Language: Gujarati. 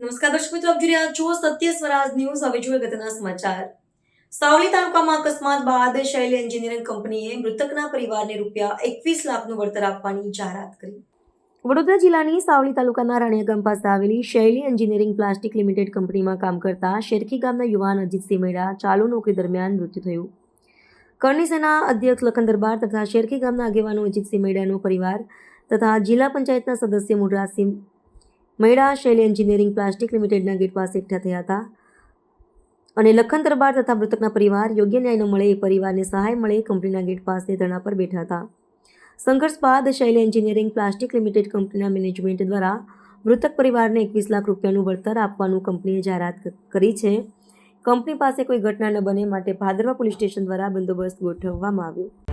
નમસ્કાર દર્શક મિત્રો, આપ જોઈ રહ્યા છો સત્ય સ્વરાજ ન્યૂઝ. હવે જોઈએ ગતના સમાચાર. સાવલી તાલુકામાં અકસ્માત બાદ શૈલ એન્જિનિયરિંગ કંપનીએ મૃતકના પરિવારને રૂપિયા એકવીસ લાખનું વળતર આપવાની જાહેરાત કરી. વડોદરા જિલ્લાની સાવલી તાલુકાના રાણીયા ગામ પાસે આવેલી શૈલી એન્જિનિયરિંગ પ્લાસ્ટિક લિમિટેડ કંપનીમાં કામ કરતા શેરખી ગામના યુવાન અજીતસિંહ મેળા ચાલુ નોકરી દરમિયાન મૃત્યુ થયું. કરણી અધ્યક્ષ લખન દરબાર તથા શેરખી ગામના આગેવાનો અજીતસિંહ મેળાનો પરિવાર તથા જિલ્લા પંચાયતના સદસ્ય મુરરાજસિંહ મૈડા શૈલી એન્જિનિયરિંગ પ્લાસ્ટિક લિમિટેડના ગેટ પાસે એકઠા થયા હતા. અને લખન દરબાર તથા મૃતકના પરિવાર યોગ્ય ન્યાય ન મળે એ પરિવારને સહાય મળે કંપનીના ગેટ પાસે ધરણા પર બેઠા હતા. સંઘર્ષ બાદ શૈલી એન્જિનિયરિંગ પ્લાસ્ટિક લિમિટેડ કંપનીના મેનેજમેન્ટ દ્વારા મૃતક પરિવારને એકવીસ લાખ રૂપિયાનું વળતર આપવાનું કંપનીએ જાહેરાત કરી છે. કંપની પાસે કોઈ ઘટના ન બને માટે ભાદરવા પોલીસ સ્ટેશન દ્વારા બંદોબસ્ત ગોઠવવામાં આવ્યો.